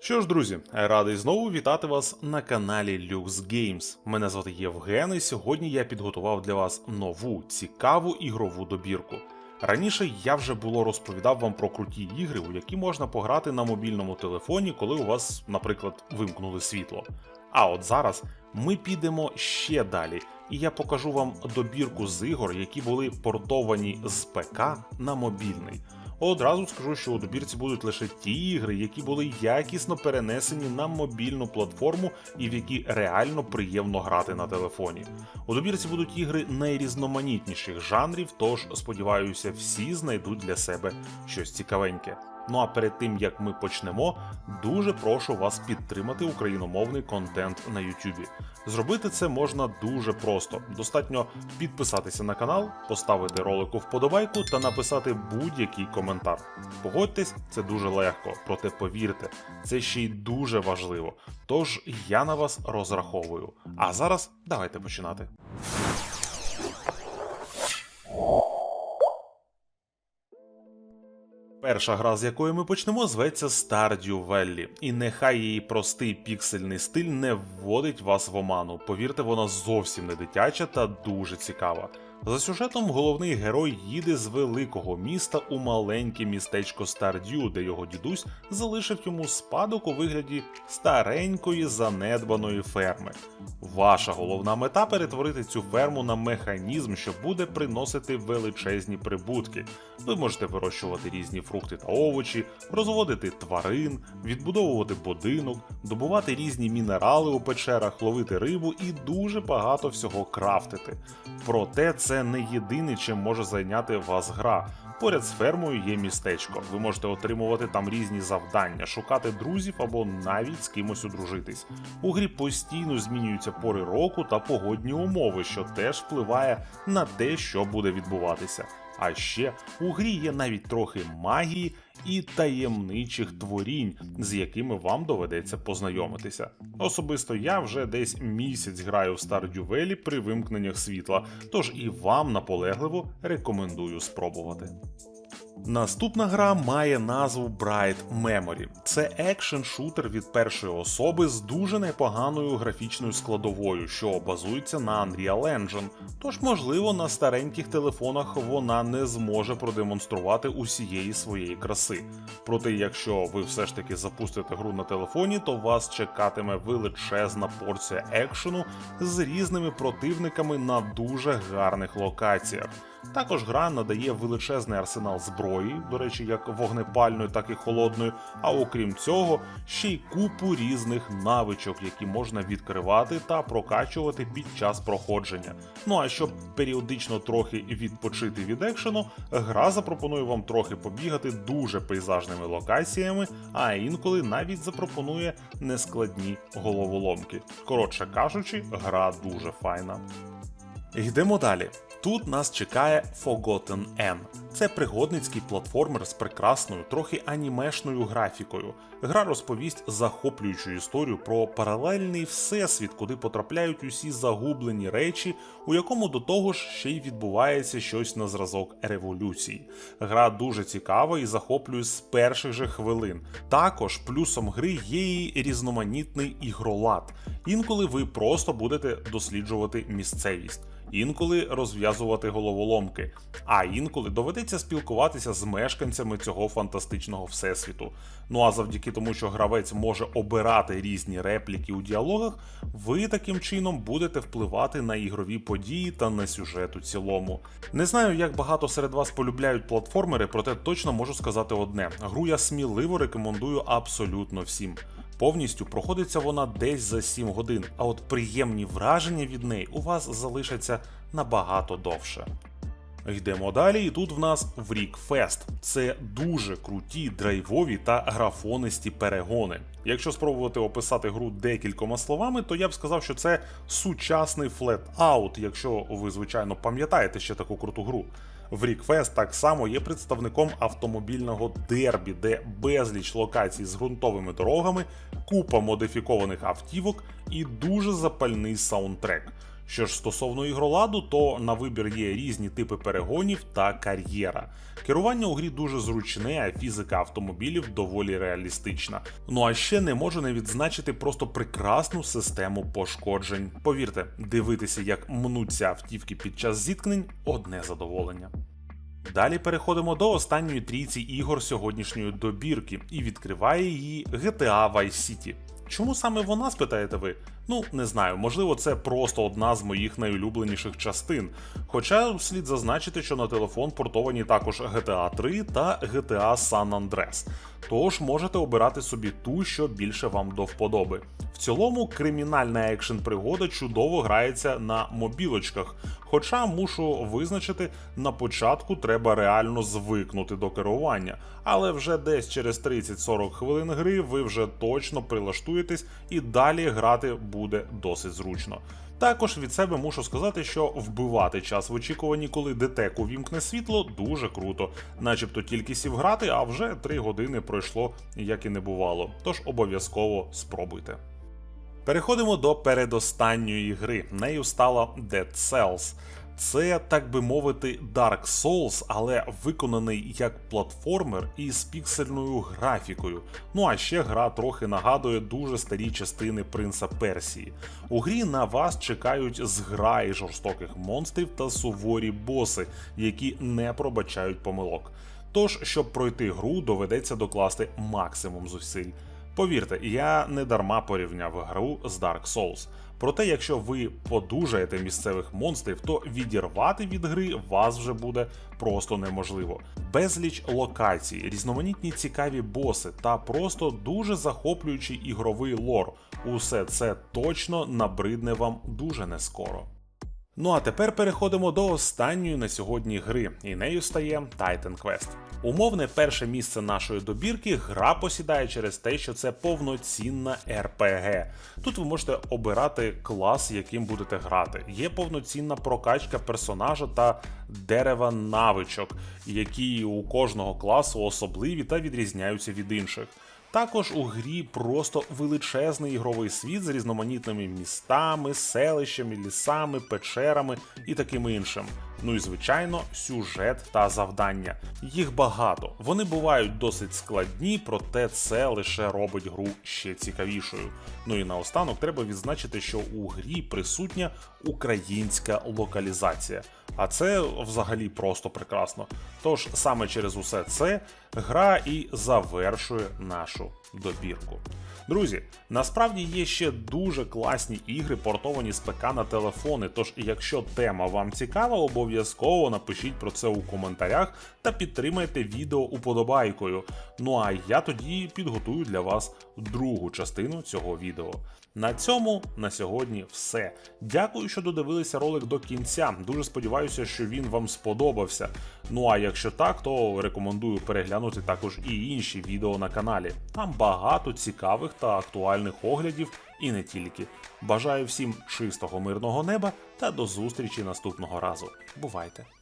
Що ж, друзі, радий знову вітати вас на каналі Lux Games. Мене звати Євген, і сьогодні я підготував для вас нову цікаву ігрову добірку. Раніше я вже було розповідав вам про круті ігри, у які можна пограти на мобільному телефоні, коли у вас, наприклад, вимкнули світло. А от зараз ми підемо ще далі, і я покажу вам добірку з ігор, які були портовані з ПК на мобільний. Одразу скажу, що у добірці будуть лише ті ігри, які були якісно перенесені на мобільну платформу і в які реально приємно грати на телефоні. У добірці будуть ігри найрізноманітніших жанрів, тож сподіваюся, всі знайдуть для себе щось цікавеньке. Ну а перед тим як ми почнемо, дуже прошу вас підтримати україномовний контент на YouTube. Зробити це можна дуже просто. Достатньо підписатися на канал, поставити ролику вподобайку та написати будь-який коментар. Погодьтесь, це дуже легко, проте повірте, це ще й дуже важливо. Тож я на вас розраховую. А зараз давайте починати. Перша гра, з якої ми почнемо, зветься Stardew Valley. І нехай її простий піксельний стиль не вводить вас в оману. Повірте, вона зовсім не дитяча та дуже цікава. За сюжетом головний герой їде з великого міста у маленьке містечко Стардю, де його дідусь залишив йому спадок у вигляді старенької занедбаної ферми. Ваша головна мета перетворити цю ферму на механізм, що буде приносити величезні прибутки. Ви можете вирощувати різні фрукти та овочі, розводити тварин, відбудовувати будинок, добувати різні мінерали у печерах, ловити рибу і дуже багато всього крафтити. Проте це не єдине, чим може зайняти вас гра. Поряд з фермою є містечко. Ви можете отримувати там різні завдання, шукати друзів або навіть з кимось одружитись. У грі постійно змінюються пори року та погодні умови, що теж впливає на те, що буде відбуватися. А ще у грі є навіть трохи магії і таємничих творінь, з якими вам доведеться познайомитися. Особисто я вже десь місяць граю в Valley при вимкненнях світла, тож і вам наполегливо рекомендую спробувати. Наступна гра має назву Bright Memory. Це екшен шутер від першої особи з дуже непоганою графічною складовою, що базується на Unreal Engine. Тож, можливо, на стареньких телефонах вона не зможе продемонструвати усієї своєї краси. Проте, якщо ви все ж таки запустите гру на телефоні, то вас чекатиме величезна порція екшену з різними противниками на дуже гарних локаціях. Також гра надає величезний арсенал зброї, до речі, як вогнепальної, так і холодної. А окрім цього, ще й купу різних навичок, які можна відкривати та прокачувати під час проходження. Ну а щоб періодично трохи відпочити від екшену, гра запропонує вам трохи побігати дуже пейзажними локаціями, а інколи навіть запропонує нескладні головоломки. Коротше кажучи, гра дуже файна. Йдемо далі. Тут нас чекає Forgotten N. Це пригодницький платформер з прекрасною, трохи анімешною графікою. Гра розповість захоплюючу історію про паралельний всесвіт, куди потрапляють усі загублені речі, у якому до того ж ще й відбувається щось на зразок революції. Гра дуже цікава і захоплює з перших же хвилин. Також плюсом гри є її різноманітний ігролад. Інколи ви просто будете досліджувати місцевість інколи розв'язувати головоломки, а інколи доведеться спілкуватися з мешканцями цього фантастичного всесвіту. Ну а завдяки тому, що гравець може обирати різні репліки у діалогах, ви таким чином будете впливати на ігрові події та на сюжет у цілому. Не знаю, як багато серед вас полюбляють платформери, проте точно можу сказати одне: гру я сміливо рекомендую абсолютно всім. Повністю проходиться вона десь за 7 годин, а от приємні враження від неї у вас залишаться набагато довше. Йдемо далі, і тут в нас Врікфест. Це дуже круті, драйвові та графонисті перегони. Якщо спробувати описати гру декількома словами, то я б сказав, що це сучасний флет-аут, якщо ви, звичайно, пам'ятаєте ще таку круту гру. Врікфест так само є представником автомобільного дербі, де безліч локацій з ґрунтовими дорогами, купа модифікованих автівок і дуже запальний саундтрек. Що ж стосовно ігроладу, то на вибір є різні типи перегонів та кар'єра. Керування у грі дуже зручне, а фізика автомобілів доволі реалістична. Ну а ще не можу не відзначити просто прекрасну систему пошкоджень. Повірте, дивитися, як мнуться автівки під час зіткнень одне задоволення. Далі переходимо до останньої трійці ігор сьогоднішньої добірки і відкриває її GTA Vice City. Чому саме вона, спитаєте ви? Ну, не знаю, можливо, це просто одна з моїх найулюбленіших частин. Хоча слід зазначити, що на телефон портовані також GTA 3 та GTA San Andreas. Тож можете обирати собі ту, що більше вам до вподоби. В цілому, кримінальна екшн пригода чудово грається на мобілочках. Хоча мушу визначити, на початку треба реально звикнути до керування, але вже десь через 30-40 хвилин гри ви вже точно прилаштуєтесь і далі грати буде досить зручно. Також від себе мушу сказати, що вбивати час в очікуванні, коли детек увімкне світло, дуже круто. Начебто тільки сів грати, а вже 3 години пройшло, як і не бувало. Тож обов'язково спробуйте. Переходимо до передостанньої гри. Нею стала Dead Cells. Це, так би мовити, Dark Souls, але виконаний як платформер із піксельною графікою. Ну а ще гра трохи нагадує дуже старі частини Принца Персії. У грі на вас чекають зграї жорстоких монстрів та суворі боси, які не пробачають помилок. Тож, щоб пройти гру, доведеться докласти максимум зусиль. Повірте, я не дарма порівняв гру з Dark Souls. Проте, якщо ви подужаєте місцевих монстрів, то відірвати від гри вас вже буде просто неможливо. Безліч локацій, різноманітні цікаві боси та просто дуже захоплюючий ігровий лор. Усе це точно набридне вам дуже нескоро. Ну а тепер переходимо до останньої на сьогодні гри, і нею стає Titan Quest. Умовне перше місце нашої добірки гра посідає через те, що це повноцінна РПГ. Тут ви можете обирати клас, яким будете грати. Є повноцінна прокачка персонажа та дерева навичок, які у кожного класу особливі та відрізняються від інших. Також у грі просто величезний ігровий світ з різноманітними містами, селищами, лісами, печерами і таким іншим. Ну і звичайно, сюжет та завдання. Їх багато. Вони бувають досить складні, проте це лише робить гру ще цікавішою. Ну і наостанок треба відзначити, що у грі присутня українська локалізація. А це взагалі просто прекрасно. Тож саме через усе це гра і завершує нашу добірку. Друзі, насправді є ще дуже класні ігри, портовані з ПК на телефони. Тож, якщо тема вам цікава, обов'язково напишіть про це у коментарях та підтримайте відео уподобайкою. Ну а я тоді підготую для вас другу частину цього відео. На цьому на сьогодні все. Дякую, що додивилися ролик до кінця. Дуже сподіваюся, що він вам сподобався. Ну а якщо так, то рекомендую переглянути також і інші відео на каналі. Там багато цікавих та актуальних оглядів і не тільки. Бажаю всім чистого мирного неба та до зустрічі наступного разу. Бувайте!